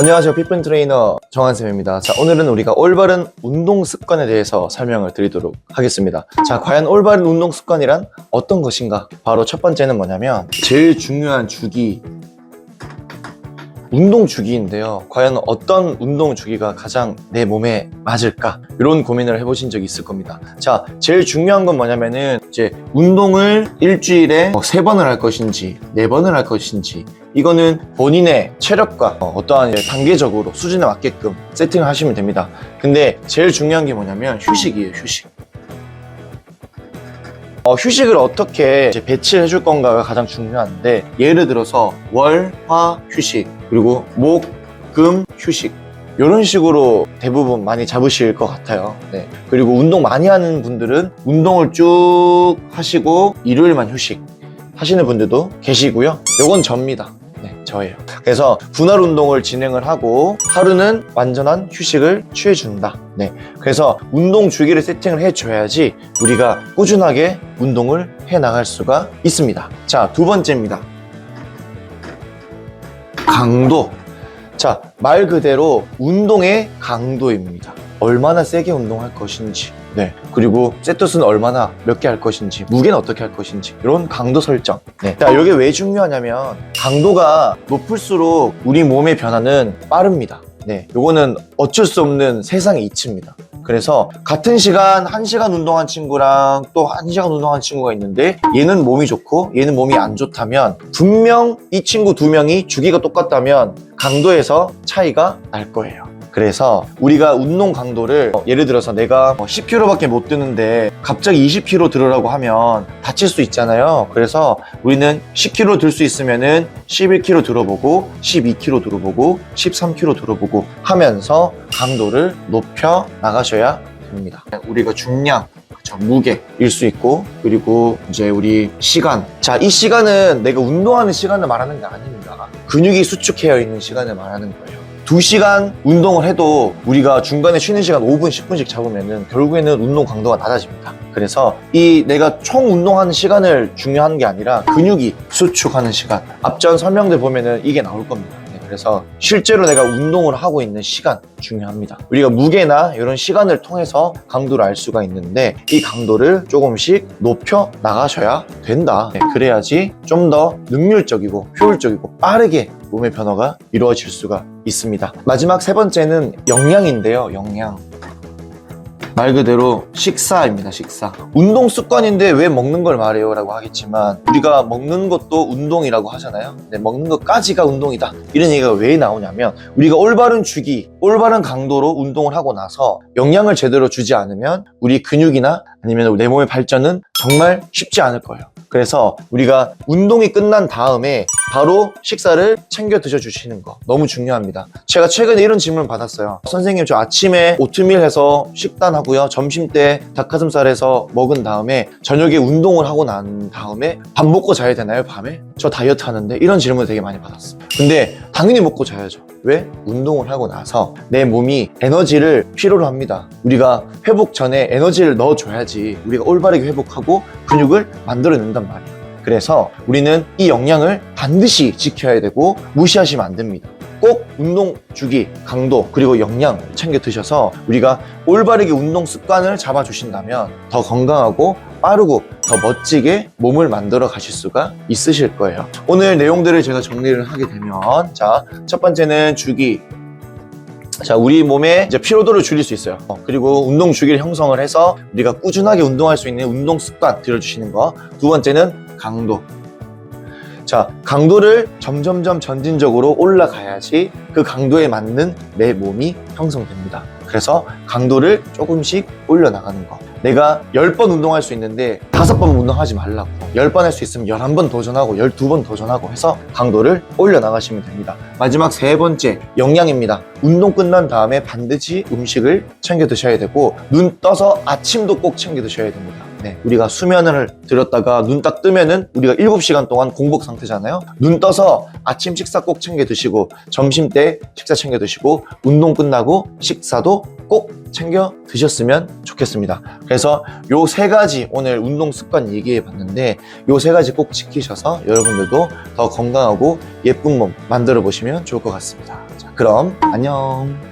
안녕하세요. 피플 트레이너 정한쌤입니다. 자, 오늘은 우리가 올바른 운동 습관에 대해서 설명을 드리도록 하겠습니다. 자, 과연 올바른 운동 습관이란 어떤 것인가? 바로 첫 번째는 뭐냐면 제일 중요한 주기 운동 주기인데요. 과연 어떤 운동 주기가 가장 내 몸에 맞을까? 이런 고민을 해보신 적이 있을 겁니다. 자, 제일 중요한 건 뭐냐면은 이제 운동을 일주일에 뭐세 번을 할 것인지 네 번을 할 것인지 이거는 본인의 체력과 어, 어떠한 단계적으로 수준에 맞게끔 세팅을 하시면 됩니다. 근데 제일 중요한 게 뭐냐면 휴식이에요, 휴식. 어, 휴식을 어떻게 이제 배치해 줄 건가가 가장 중요한데 예를 들어서 월, 화 휴식 그리고 목, 금 휴식 이런 식으로 대부분 많이 잡으실 것 같아요. 네. 그리고 운동 많이 하는 분들은 운동을 쭉 하시고 일요일만 휴식 하시는 분들도 계시고요. 요건 접니다. 네, 저예요. 그래서 분할 운동을 진행을 하고 하루는 완전한 휴식을 취해준다. 네. 그래서 운동 주기를 세팅을 해줘야지 우리가 꾸준하게 운동을 해 나갈 수가 있습니다. 자, 두 번째입니다. 강도. 자, 말 그대로 운동의 강도입니다. 얼마나 세게 운동할 것인지, 네. 그리고 세트 수는 얼마나 몇 개 할 것인지, 무게는 어떻게 할 것인지, 이런 강도 설정. 네. 자, 이게 왜 중요하냐면, 강도가 높을수록 우리 몸의 변화는 빠릅니다. 네. 요거는 어쩔 수 없는 세상의 이치입니다. 그래서 같은 시간 1시간 운동한 친구랑 또 1시간 운동한 친구가 있는데 얘는 몸이 좋고 얘는 몸이 안 좋다면 분명 이 친구 두 명이 주기가 똑같다면 강도에서 차이가 날 거예요. 그래서 우리가 운동 강도를 어, 예를 들어서 내가 10kg밖에 못 드는데 갑자기 20kg 들으라고 하면 다칠 수 있잖아요. 그래서 우리는 10kg 들 수 있으면은 11kg 들어보고 12kg 들어보고 13kg 들어보고 하면서 강도를 높여 나가셔야 됩니다. 우리가 중량 그쵸, 무게일 수 있고 그리고 이제 우리 시간 자 이 시간은 내가 운동하는 시간을 말하는 게 아닙니다 근육이 수축해어 있는 시간을 말하는 거예요 2시간 운동을 해도 우리가 중간에 쉬는 시간 5분, 10분씩 잡으면은 결국에는 운동 강도가 낮아집니다. 그래서 이 내가 총 운동하는 시간을 중요한 게 아니라 근육이 수축하는 시간. 앞전 설명들 보면은 이게 나올 겁니다. 네, 그래서 실제로 내가 운동을 하고 있는 시간 중요합니다. 우리가 무게나 이런 시간을 통해서 강도를 알 수가 있는데 이 강도를 조금씩 높여 나가셔야 된다. 네, 그래야지 좀 더 능률적이고 효율적이고 빠르게 몸의 변화가 이루어질 수가 있습니다. 마지막 세 번째는 영양인데요. 영양. 말 그대로 식사입니다, 식사. 운동 습관인데 왜 먹는 걸 말해요? 라고 하겠지만, 우리가 먹는 것도 운동이라고 하잖아요. 네, 먹는 것까지가 운동이다. 이런 얘기가 왜 나오냐면, 우리가 올바른 주기, 올바른 강도로 운동을 하고 나서 영양을 제대로 주지 않으면, 우리 근육이나 아니면 내 몸의 발전은 정말 쉽지 않을 거예요. 그래서 우리가 운동이 끝난 다음에 바로 식사를 챙겨 드셔 주시는 거 너무 중요합니다. 제가 최근에 이런 질문 받았어요. 선생님 저 아침에 오트밀 해서 식단하고요. 점심 때 닭가슴살 해서 먹은 다음에 저녁에 운동을 하고 난 다음에 밥 먹고 자야 되나요 밤에? 저 다이어트 하는데 이런 질문 되게 많이 받았어요. 근데 당연히 먹고 자야죠. 왜? 운동을 하고 나서 내 몸이 에너지를 필요로 합니다. 우리가 회복 전에 에너지를 넣어줘야지 우리가 올바르게 회복하고 근육을 만들어낸단 말이에요. 그래서 우리는 이 영양을 반드시 지켜야 되고 무시하시면 안 됩니다. 꼭 운동 주기, 강도, 그리고 영양 챙겨 드셔서 우리가 올바르게 운동 습관을 잡아주신다면 더 건강하고 빠르고 더 멋지게 몸을 만들어 가실 수가 있으실 거예요. 오늘 내용들을 제가 정리를 하게 되면 자, 첫 번째는 주기, 자, 우리 몸의 이제 피로도를 줄일 수 있어요. 어, 그리고 운동 주기를 형성을 해서 우리가 꾸준하게 운동할 수 있는 운동 습관 들여주시는 거. 두 번째는 강도. 자, 강도를 점점점 전진적으로 올라가야지 그 강도에 맞는 내 몸이 형성됩니다. 그래서 강도를 조금씩 올려나가는 거. 내가 10번 운동할 수 있는데 5번 운동하지 말라고. 10번 할 수 있으면 11번 도전하고 12번 도전하고 해서 강도를 올려나가시면 됩니다. 마지막 세 번째, 영양입니다. 운동 끝난 다음에 반드시 음식을 챙겨 드셔야 되고 눈 떠서 아침도 꼭 챙겨 드셔야 됩니다. 네, 우리가 수면을 들었다가 눈 딱 뜨면은 우리가 7시간 동안 공복 상태잖아요. 눈 떠서 아침 식사 꼭 챙겨 드시고 점심 때 식사 챙겨 드시고 운동 끝나고 식사도 꼭 챙겨 드셨으면 좋겠습니다. 그래서 요 세 가지 오늘 운동 습관 얘기해 봤는데 요 세 가지 꼭 지키셔서 여러분들도 더 건강하고 예쁜 몸 만들어 보시면 좋을 것 같습니다. 자, 그럼 안녕.